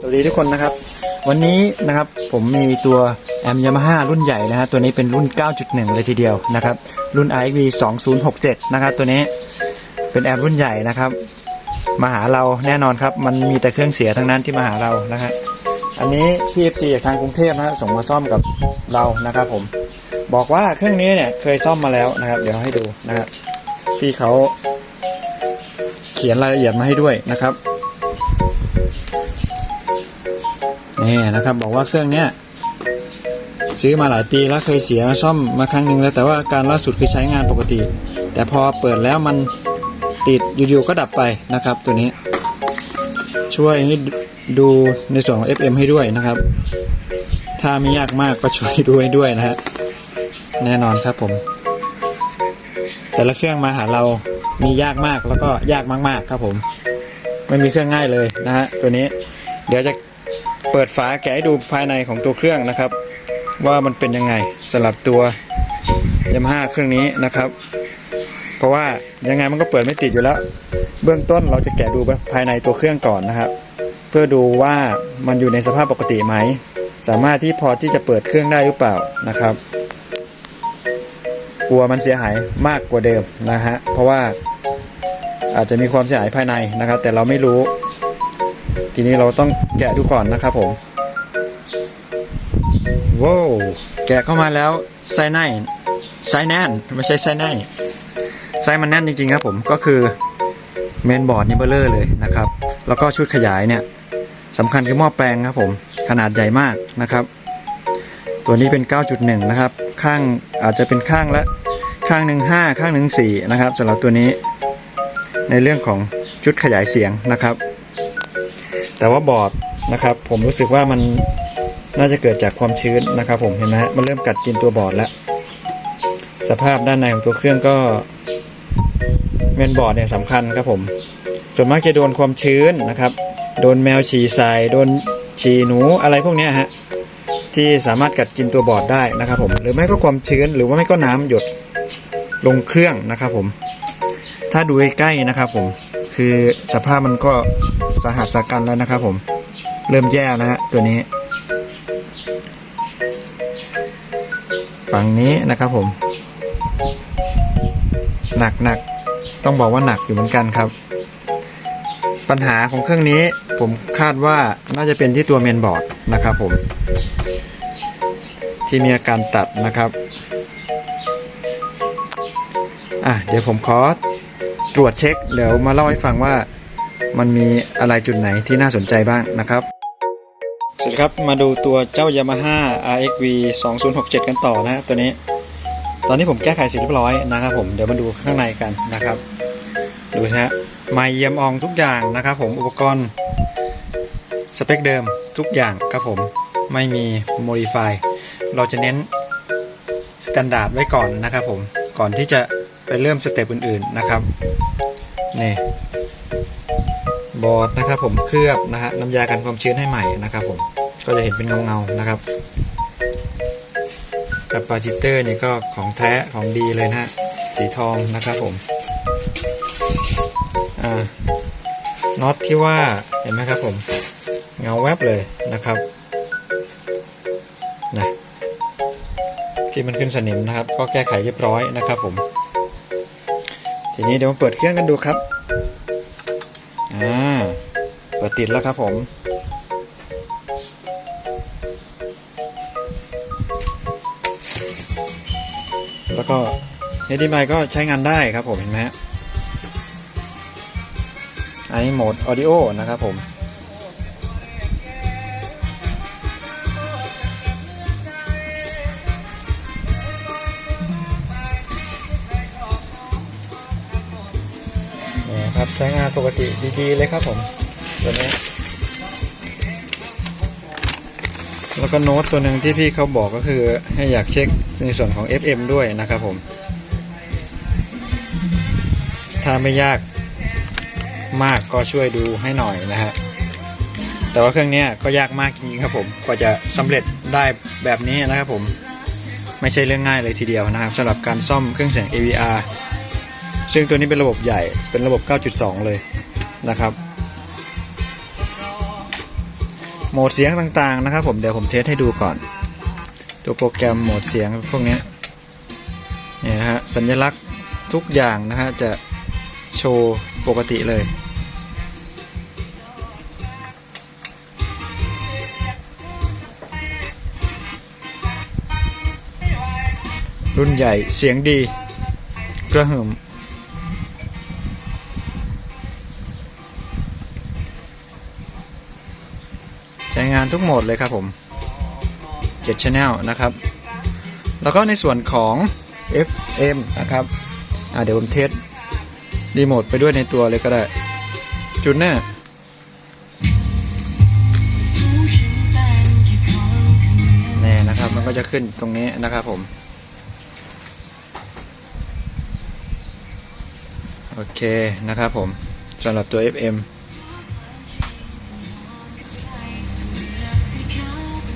สวัสดีทุกคนนะครับ วันนี้นะครับผมมีตัวแอมยามาฮ่ารุ่นใหญ่นะฮะตัวนี้เป็นรุ่น 9.1 เลยทีเดียวนะครับ รุ่น i v 2067 นะครับตัวนี้เป็นแอมรุ่นใหญ่นะครับ มาหาเราแน่นอนครับ มันมีแต่เครื่องเสียทั้งนั้นที่มาหาเรานะฮะอันนี้ PFC จากทางกรุงเทพนะฮะส่งมาซ่อมกับเรานะครับผมบอกว่าเครื่องนี้เนี่ยเคยซ่อมมาแล้วนะครับ เดี๋ยวให้ดูนะครับพี่เขาเขียนรายละเอียดมาให้ด้วยนะครับ นี่นะครับ บอกว่าเครื่องเนี้ยซื้อมาหลายปีแล้วเคยเสียซ่อมมาครั้งหนึ่งแล้วแต่ว่าการล่าสุดคือใช้งานปกติ แต่พอเปิดแล้วมันติดอยู่ๆก็ดับไปนะครับ ตัวนี้ ช่วยดูในส่วนของ FM ให้ด้วยนะครับ ถ้าไม่ยากมากก็ช่วยดูให้ด้วยนะฮะแน่นอนครับผม แต่ละเครื่องมาหาเรามียากมากแล้วก็ยากมาก ๆ ครับผม ไม่มีเครื่องง่ายเลยนะฮะตัวนี้ เดี๋ยวจะ เปิดฝาแกะให้ดูภายในของตัวเครื่องนะครับ ว่ามันเป็นยังไงสำหรับตัวยามาฮ่าเครื่องนี้นะครับ เพราะว่ายังไงมันก็เปิดไม่ติดอยู่แล้ว เบื้องต้นเราจะแกะดูภายในตัวเครื่องก่อนนะครับ เพื่อดูว่ามันอยู่ในสภาพปกติไหม สามารถที่พอที่จะเปิดเครื่องได้หรือเปล่านะครับกลัวมันเสียหายมากกว่าเดิมนะฮะเพราะว่าอาจจะมีความเสียหายภายในนะครับ แต่เราไม่รู้ ทีนี้เราต้องแกะดูก่อนนะครับผมว้าวแกะเข้ามาแล้วไส้แน่นไส้แน่นไม่ใช่ไส้แน่นไส้มันแน่นจริงๆครับผมก็คือเมนบอร์ดนี่เบลเลอร์เลยนะครับ แล้วก็ชุดขยายเนี่ยสำคัญคือหม้อแปลงครับผมขนาดใหญ่มากนะครับ ตัวนี้เป็น 9.1 นะครับ ข้างอาจจะเป็นข้างละข้างหนึ่งห้าข้างหนึ่งสี่นะครับสำหรับตัวนี้ ในเรื่องของชุดขยายเสียงนะครับ แต่ว่าบอร์ดนะครับ ผมรู้สึกว่ามันน่าจะเกิดจากความชื้นนะครับผมเห็นไหมฮะมันเริ่มกัดกินตัวบอร์ดแล้ว สภาพด้านในของตัวเครื่องก็เมนบอร์ดเนี่ยสำคัญครับผม ส่วนมากจะโดนความชื้นนะครับ โดนแมวฉี่ใส่โดนฉี่หนูอะไรพวกนี้ฮะที่สามารถกัดกินตัวบอร์ดได้นะครับผมหรือไม่ก็ความชื้นหรือว่าไม่ก็น้ำหยดลงเครื่องนะครับผม ถ้าดูใกล้ๆนะครับผมคือสภาพมันก็ สาหัสสากันแล้วนะครับผม เริ่มแย่นะฮะตัวนี้ ฝั่งนี้นะครับผม หนักหนักต้องบอกว่าหนักอยู่เหมือนกันครับ ปัญหาของเครื่องนี้ผมคาดว่าน่าจะเป็นที่ตัวเมนบอร์ดนะครับผม ที่มีอาการตัดนะครับอะเดี๋ยวผมขอตรวจเช็ค เดี๋ยวมาเล่าให้ฟังว่า มันมีอะไรจุดไหนที่น่าสนใจบ้างนะครับสวัสดีครับมาดูตัวเจ้า Yamaha RXV 2067 กันต่อนะฮะตัวนี้ ตอนนี้ผมแก้ไขเสร็จเรียบร้อยนะครับผมเดี๋ยวมาดูข้างในกันนะครับ ดูนะฮะไมค์เยี่ยมอองทุกอย่างนะครับผมอุปกรณ์ สเปคเดิมทุกอย่างครับผมไม่มี modify เราจะเน้นสแตนดาร์ดไว้ก่อนนะครับผมก่อนที่จะไปเริ่มสเต็ปอื่นๆนะครับนี่ บอร์ดนะครับผมเคลือบนะฮะน้ำยากันความชื้นให้ใหม่นะครับผมก็จะเห็นเป็นเงาๆนะครับแคปาซิเตอร์นี่ก็ของแท้ของดีเลยนะฮะสีทองนะครับผมอ่าน็อตที่ว่าเห็นไหมครับผม เงาแวบเลยนะครับนะที่มันขึ้นสนิมนะครับ ก็แก้ไขเรียบร้อยนะครับผม ทีนี้เดี๋ยวมาเปิดเครื่องกันดูครับ อ่าเปิดติดแล้วครับผมแล้วก็ HDMI ก็ใช้งานได้ครับผมเห็นไหมฮะอันนี้โหมดออดิโอนะครับผม ใช้งานปกติดีๆเลยครับผมตัวนี้ แล้วก็โน้ตตัวหนึ่งที่พี่เขาบอกก็คือให้อยากเช็คในส่วนของ FM ด้วยนะครับผม ถ้าไม่ยากมากก็ช่วยดูให้หน่อยนะฮะแต่ว่าเครื่องนี้ก็ยากมากจริงๆครับผมกว่าจะสำเร็จได้แบบนี้นะครับผม ไม่ใช่เรื่องง่ายเลยทีเดียวนะครับสำหรับการซ่อมเครื่องเสียง AVR ซึ่งตัวนี้เป็นระบบใหญ่เป็นระบบ 9.2 เลยนะครับ โหมดเสียงต่างๆนะครับ ผมเดี๋ยวผมเทสให้ดูก่อน ตัวโปรแกรมโหมดเสียงพวกนี้เนี่ยฮะสัญลักษณ์ทุกอย่างนะฮะจะโชว์ปกติเลยรุ่นใหญ่เสียงดี กระหึ่ม งานทุกโหมดเลยครับผม7 Channel นะครับ แล้วก็ในส่วนของ FM นะครับเดี๋ยวผมเทสรีโมทไปด้วยในตัวเลยก็ได้ จุดหน้าแน่นะครับมันก็จะขึ้นตรงนี้นะครับผม โอเคนะครับผมสำหรับตัว FM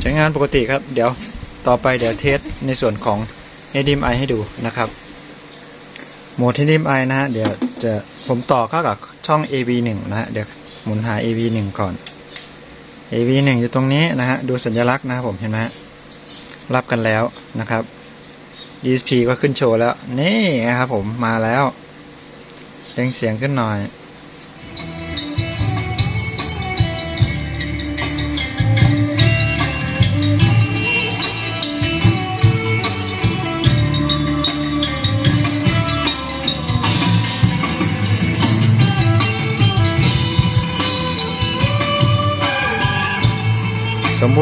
ใช้งานปกติครับ เดี๋ยวต่อไปเดี๋ยวเทสในส่วนของ HDMI ให้ดูนะครับ โหมด HDMI นะฮะเดี๋ยวจะผมต่อเข้ากับช่อง AV1 นะฮะเดี๋ยวหมุนหา AV1 ก่อน AV1 อยู่ตรงนี้นะฮะดูสัญลักษณ์นะครับผมเห็นไหมรับกันแล้วนะครับ DSP ก็ขึ้นโชว์แล้ว นี่นะครับผมมาแล้วเร่งเสียงขึ้นหน่อย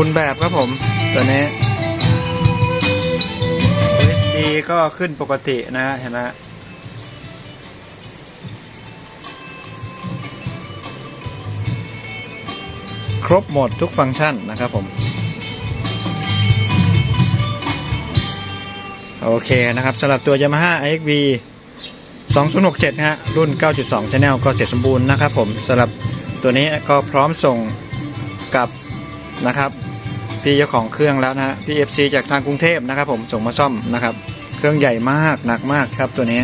บูรณ์แบบครับผมตัวนี้ USB ก็ขึ้นปกตินะเห็นไหมครบหมดทุกฟังก์ชันนะครับผม โอเคนะครับสำหรับตัว Yamaha iXV 2067 ฮะ รุ่น 9.2 Channel ก็เสร็จสมบูรณ์นะครับผมสำหรับตัวนี้ก็พร้อมส่งกับนะครับ พี่เจ้าของเครื่องแล้วนะฮะพี่เอฟซีจากทางกรุงเทพนะครับ ผมส่งมาซ่อมนะครับ เครื่องใหญ่มากหนักมากครับตัวนี้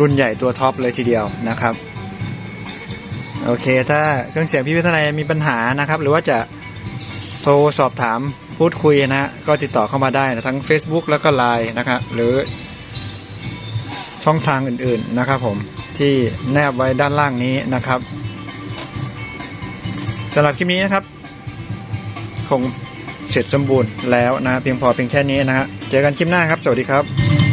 รุ่นใหญ่ตัวท็อปเลยทีเดียวนะครับ โอเค ถ้าเครื่องเสียงพี่วิทยามีปัญหานะครับ หรือว่าจะโทรสอบถามพูดคุยนะฮะก็ติดต่อเข้ามาได้นะทั้ง Facebook แล้วก็ Line นะครับหรือช่องทางอื่นๆนะครับ ผมที่แนบไว้ด้านล่างนี้นะครับสำหรับคลิปนี้นะครับ คงเสร็จสมบูรณ์แล้วนะเพียงพอเพียงแค่นี้นะฮะเจอกันคลิปหน้าครับ สวัสดีครับ